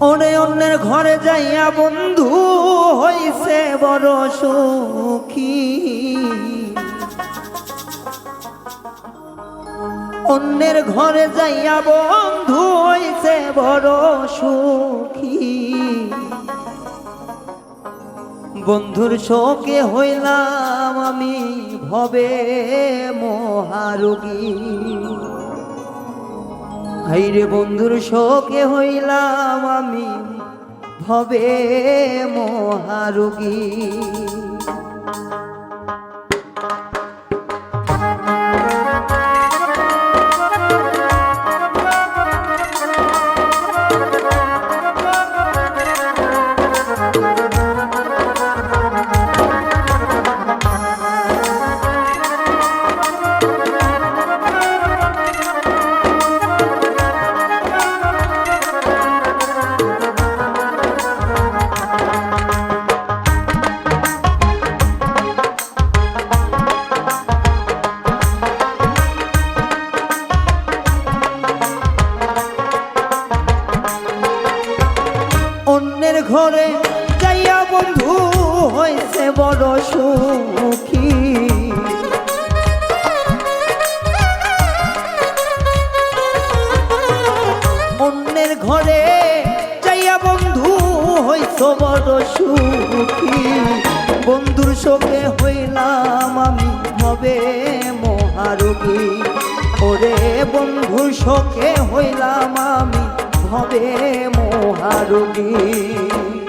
অন্যের ঘরে যাইয়া বন্ধু হইছে বড় সুখী। অন্যের ঘরে যাইয়া বন্ধু হইছে বড় সুখী। বন্ধুর শোকে হইলাম আমি ভবে মহারোগী। হাইরে বন্ধুর শোকে হইলাম আমি ভবে মহারোগী। ঘরে যাইয়া বন্ধু হয়েছে বড় সুখী। অন্যের ঘরে যাইয়া বন্ধু হইছ বড় সুখী। বন্ধুর শোকে হইলাম আমি হবে মহারোগী। ওরে বন্ধুর শোকে হইলাম আমি হবে মহারোগী।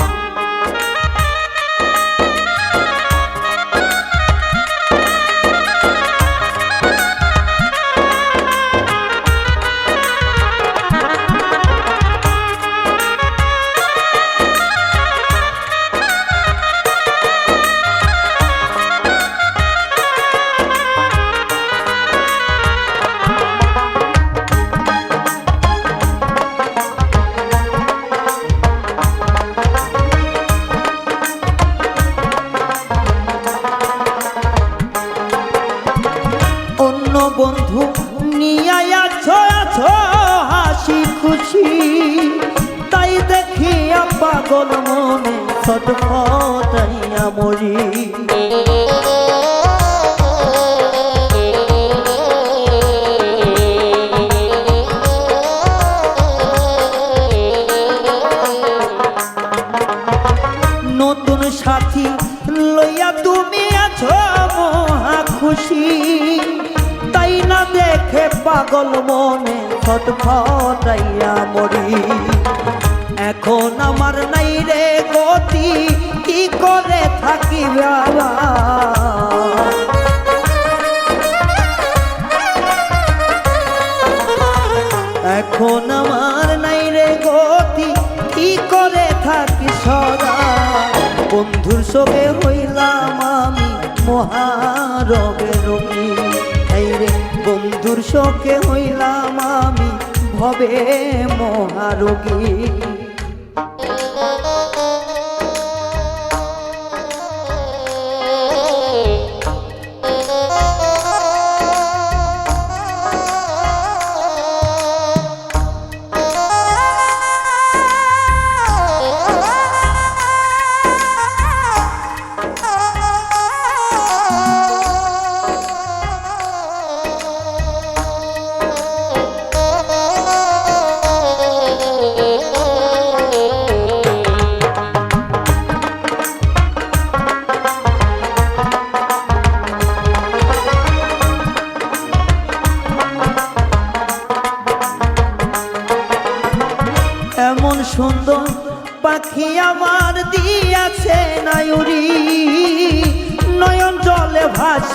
খুশি তাই দেখিয়া পাগল মনে ছটফটাইয়া মরি। নতুন সাথী লইয়া তুমি আছো মহা খুশি। দেখে পাগল মনে ছটফটাইয়া মরি। এখন আমার নাই রে গতি, কি করে থাকি বাবা এখন আমার নাই রে গতি, কি করে থাকি সদা? বন্ধুর সবে হইলাম আমি মহারবে শোকে হইলাম আমি ভবে মহারোগী।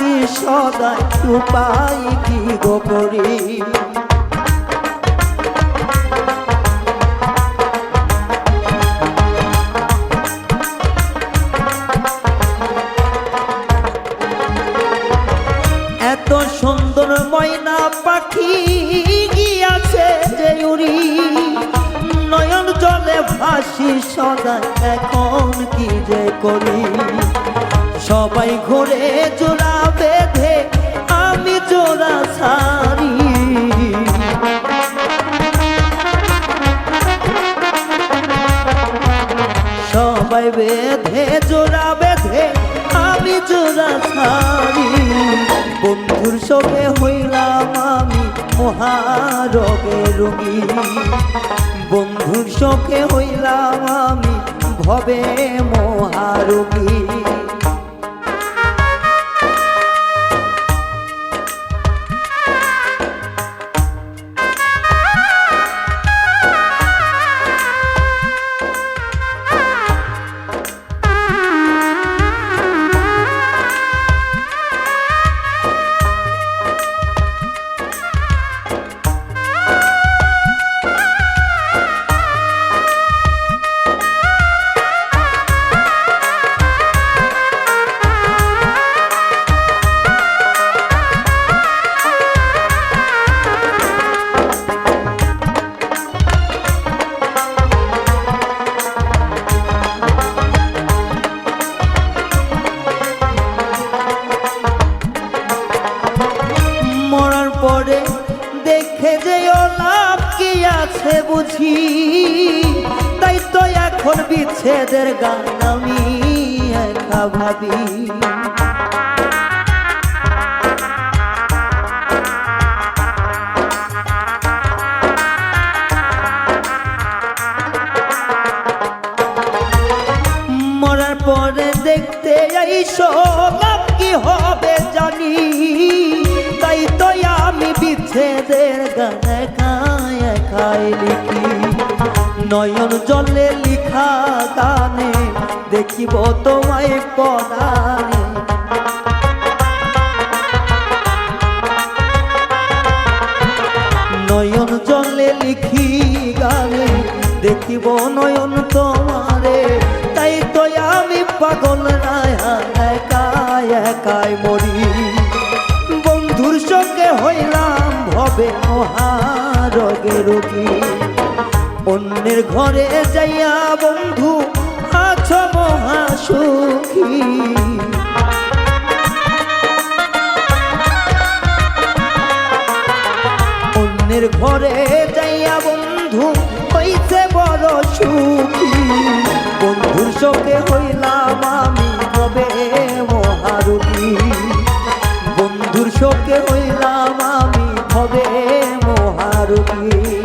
ভাসি সদা উপায় কি গো করি? এত সুন্দর ময়না পাখি গিয়াছে যে উড়ি। নয়ন জলে ভাসি সদা এখন কি যে করি? সবাই ঘুরে রোগী বন্ধুর শোকে হইলাম আমি ভবে মহারোগী। দেখে যে লাভ কি আছে বুঝি। তাই তো এখন বিচ্ছেদের গান আমি একা ভাবি। মরার পরে দেখতে আইসো লাভ কি হবে জানি। বিচ্ছেদের গানে খায় খায় লিখি। নয়ন জলে লিখা গানে দেখিব তোমায় পরানে নয়ন জলে লিখি গানে দেখিব নয়ন তোমারে। তাই তো আমি পাগল রায়া একাই একাই মরি। বন্ধুর সঙ্গে হইলাম ভবে মহারগে রোগী অন্যের ঘরে যাইয়া বন্ধু আছো মহাসুখী। অন্যের ঘরে যাইয়া বন্ধু হইছে বড় সুখী। বন্ধুর সঙ্গে হইলাম আমি হবে মহারুখী বন্ধুর সঙ্গে হইলাম পারবি